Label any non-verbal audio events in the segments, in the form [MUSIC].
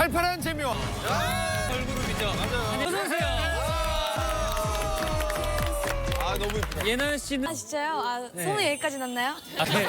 팔팔한 재미와 걸그룹이죠. 맞아요. 어서 오세요. 아 너무 예쁘다. 예나 씨는 아 진짜요? 아 손을 여기까지 났나요? 아, 네.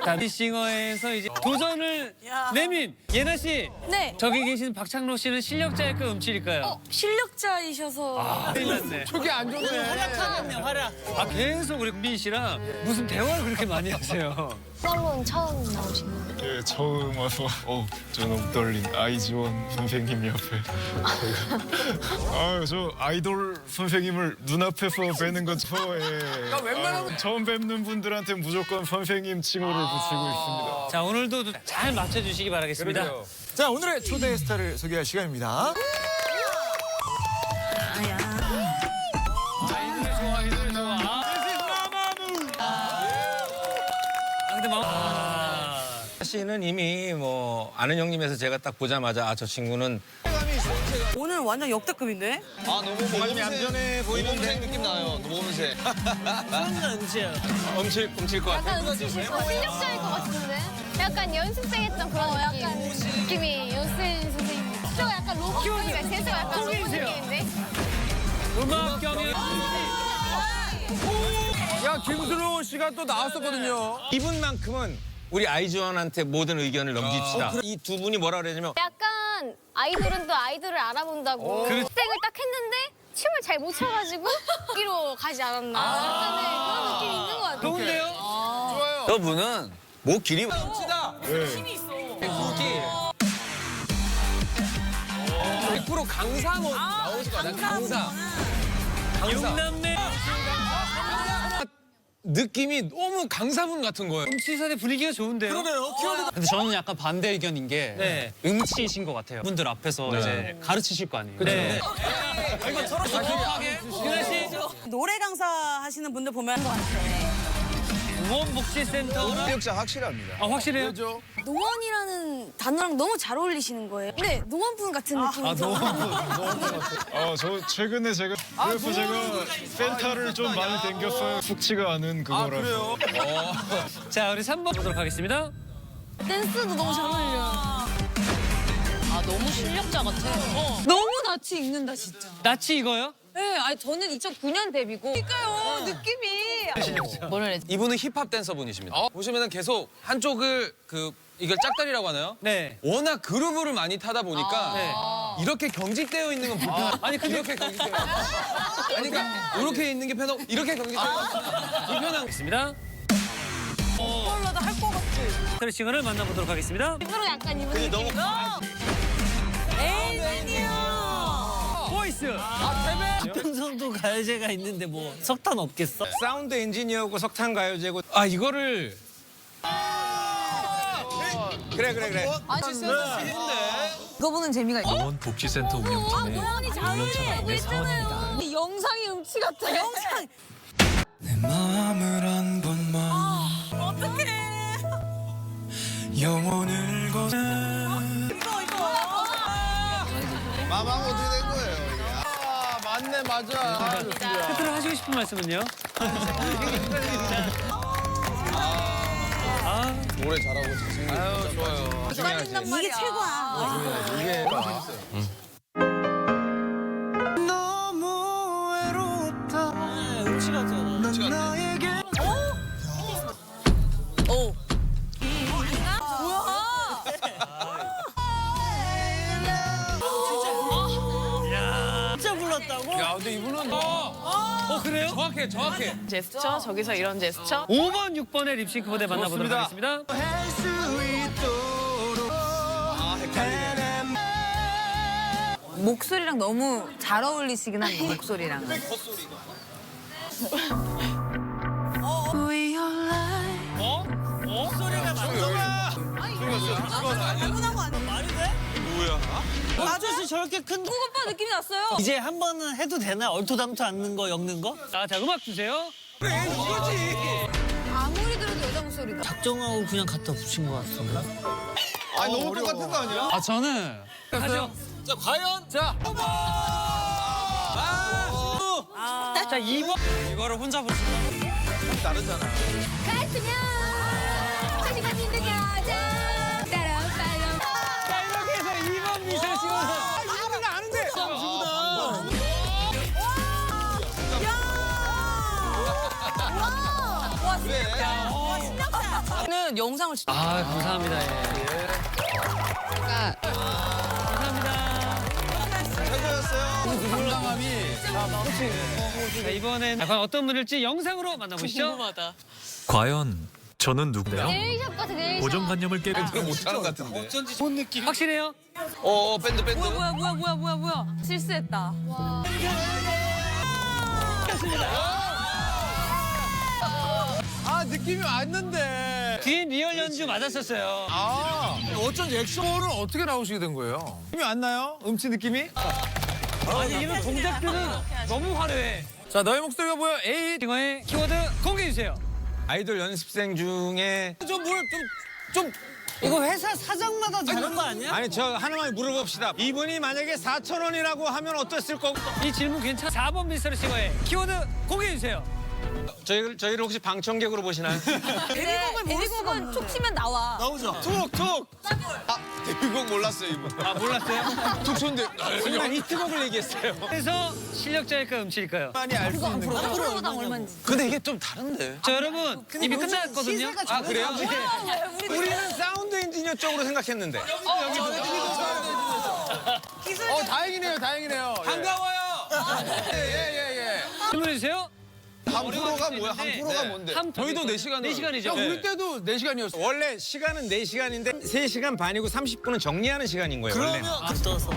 [LAUGHS] 다비싱어에서 이제 도전을 내민 예나 씨. 네. 저기 계신 박창로 씨는 실력자일까요, 음치일까요? 어, 실력자이셔서 큰일 났네. 촉이 안 좋네. 활약하겠네, 활약. 아, 계속 우리 민 씨랑 무슨 대화를 그렇게 많이 하세요? 솔로는 처음 나오신 거예요? 예, 처음 와서 어, 저 너무 떨린 아이즈원 선생님 옆에 [LAUGHS] 아유 저 아이돌 선생님을 눈앞에서 뵈는 건 처음에 웬만하면- 처음 뵙는 분들한테 무조건 선생님 칭호를 붙이고 있습니다 자, 오늘도 잘 맞춰주시기 바라겠습니다. 그러게요. 자 오늘의 초대 스타를 소개할 시간입니다. 씨는 이미 뭐 아는 형님에서 제가 딱 보자마자 아 저 친구는 오늘 완전 역대급인데? 아 너무 몸이 얌전해 보이는데 느낌 나요. 모범새. 엄칠 엄칠 것 같아. 약간 거 실력자일 것 같은데? 약간 연습생 했던 그런 느낌. 느낌이 연습생 선생님. 저 약간 로봇 보니까 재수가 약간 로봇 느낌인데? 음악 경연. 야 김수로 씨가 또 나왔었거든요. 이분만큼은 우리 아이즈원한테 모든 의견을 넘깁시다. 이 두 분이 뭐라 그러냐면 약간 아이돌은 또 아이돌을 알아본다고 그렇- 학생을 딱 했는데 춤을 잘 못 춰가지고 여기로 가지 않았나. 약간의 그런 느낌이 있는 것 같아요. 좋은데요? 좋아요. 저분은 목 길이 아, 네. 100% 강사 뭐 나오실 거야. 난 강사. 육남매 느낌이 너무 강사분 같은 거예요. 음치사대 분위기가 좋은데요? 그러네요. 키워드 근데 저는 약간 반대 의견인 게 네. 음치이신 것 같아요. 분들 앞에서 이제 가르치실 거 아니에요. 네. 유나 씨, 노래 강사 하시는 분들 보면 응원복지센터나 실력자 확실합니다. 아 확실해요? 그죠? 노원이라는 단어랑 너무 잘 어울리시는 거예요. 네, 노원분 같은 느낌이 들어요. [LAUGHS] 아저 최근에 제가 그래서 제가 펜타를 좀 많이 땡겼어요 숙치가 않은 아 그거라서 그래요? [LAUGHS] 자 우리 3번 보도록 하겠습니다. 댄스도 너무 잘 어울려요. 아 너무 실력자 같아. 너무 낯이 익는다 진짜. 나치 이거요? 네, 아니 저는 2009년 데뷔고. 그러니까요, 느낌이. 뭐를 해? 이분은 힙합 댄서 분이십니다. 보시면은 계속 한쪽을 그 이걸 짝다리라고 하나요? 네. 워낙 그루브를 많이 타다 보니까 네. 이렇게 경직되어 있는 건 불편. 아니 근데 이렇게 경직되어. 아니 그러니까 이렇게 있는 게 편하고 이렇게 경직되어. 불편한. 있습니다. 폴라도 할것 같아. 스트레칭을 만나보도록 하겠습니다. 일부러 약간 입은 느낌이 보이스. 평성도 가요제가 있는데 뭐 석탄 없겠어? 사운드 엔지니어고 석탄 가요제고 아 이거를 그래 그래 그래 이거 보는 재미가 있어. 복지센터 운영팀의 노원이 잘해. 우리 있잖아요. 영상이 음치 같아. 영상. 맞아. 아, 좋습니다. 끝으로 하시고 싶은 말씀은요? 아, 노래 잘하고 잘생기고. 아유 좋아요. 이게 최고야. 너무 어, 그래요? 정확해 정확해 제스처 저기서 이런 제스처. 5번, 6번의 립싱크 무대 만나보도록. 하겠습니다. 할수 있도록 아 헷갈리네. 목소리랑 너무 잘 어울리시긴 한데 목소리랑. [LAUGHS] We 저렇게 큰 오빠 느낌이 났어요. 이제 한 번은 해도 되나? 얼토당토 않는 거, 엮는 거? 아, 자, 음악 주세요. 아무리 들어도 여자 목소리다. 작정하고 그냥 갖다 붙인 것 같은데. 아 너무 똑같은 거 아니야? 아 저는 하죠. 자 과연 자 자, 2번. 이거를 혼자 부르신다고? 다르잖아. 같으면 정말 영상을 진짜 아 감사합니다. 예. 감사합니다. 감당함이. 자, 이번엔 과연 어떤 분일지 영상으로 만나보시죠. 과연 저는 누구예요? 네일샵 같아 네일샵. 고정관념을 깨고 그거 못하는 것 같은데. 확실해요? 어 밴드 밴드. 뭐야 뭐야 뭐야 뭐야 뭐야 실수했다. 아 느낌이 왔는데. 뒤에 리얼 연주 맞았었어요. 아 어쩐지 엑소는 어떻게 나오시게 된 거예요? 느낌이 왔나요? 음치 느낌이? 아니 이런 동작들은 너무 화려해. 자 너의 목소리가 보여 A. 딩어의 키워드 공개해 주세요. 아이돌 연습생 중에 좀 뭘 좀 좀 이거 회사 사장마다 다른 거 아니야? 아니 저 하나만 물어봅시다. 이분이 만약에 4천 원이라고 하면 어땠을 거고? 이 질문 괜찮아? 4번 미스터리 싱어의 키워드 공개해 주세요. 저희를 저희를 혹시 방청객으로 보시나요? [LAUGHS] 데뷔곡을 데뷔곡은 툭 치면 나와. 툭툭. 아 데뷔곡 몰랐어요 이분. 아 몰랐어요? 툭촌데 순간 히트곡을 얘기했어요. 그래서 실력자일까요, 음치일까요? 많이 알 수 있는 거. 앞으로당 얼마인지. 근데 이게 좀 다른데. 자 여러분 이미 끝났거든요. 아 그래요? 우리 우리는 사운드 엔지니어 쪽으로 생각했는데. 어 다행이네요 다행이네요. 반가워요. 예예 예. 질문해 주세요. 한 프로가 뭐야? 한 프로가 네. 뭔데? 한 저희도 네 시간을- 네 시간이죠. 야 우리 때도 4 시간이었어. 원래 시간은 4시간인데 3시간 반이고 30분은 정리하는 시간인 거예요. 원래는. 앞서서.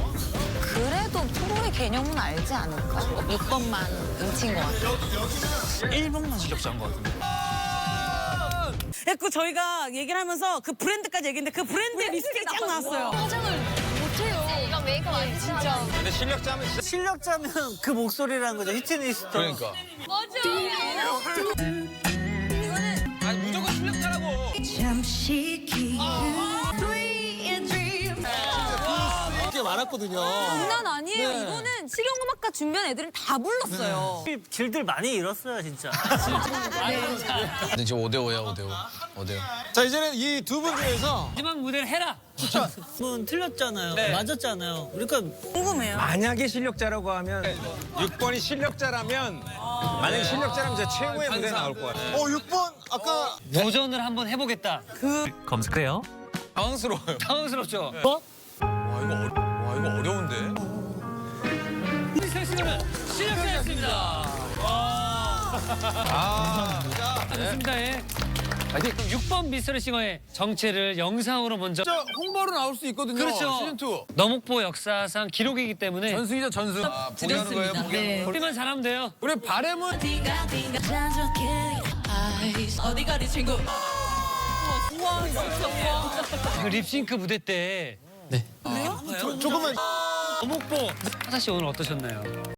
그래도 프로의 개념은 알지 않을까? 6번만 음치인 것 같아. 1번만 실력자인 것 같은데. 그 저희가 얘기를 하면서 그 브랜드까지 얘기했는데 그 브랜드의 립스틱이 쫙 나왔어요. 화장을 진짜. 근데 실력자면 진짜 실력자면 그 목소리라는 거죠. 히트니스터. 그러니까. 맞아. 많았거든요. 장난 아니에요. 네. 이거는 실용음악과 준비한 애들은 다 불렀어요. 길들 많이 잃었어요, 진짜. [LAUGHS] 근데 지금 5대 5야 5대 5. 5대 5. 자 이제는 이 두 분 중에서 마지막 무대를 해라. 분 틀렸잖아요. 네. 맞았잖아요. 그러니까 궁금해요. 만약에 실력자라고 하면 6번이 실력자라면 만약에 실력자라면 진짜 최고의 무대 나올 것 같아요. 어 6번 아까 도전을 한번 해보겠다. 검색해요. 당황스러워요. 당황스럽죠? 와 이거 어려운데. 미스터리 싱어는 실력자였습니다. 와. 좋습니다. 예. 그럼 6번 미스터리 싱어의 정체를 영상으로 먼저. 저 홍보로 나올 수 있거든요. 그렇죠. 시즌 2. 너목보 역사상 기록이기 때문에 전승이죠 전승. 아, 포기하는 거예요. 포기. 네. 우리만 잘하면 돼요. 우리 바램은 그 립싱크 무대 때 조금만. 너목보 하사 씨 오늘 어떠셨나요?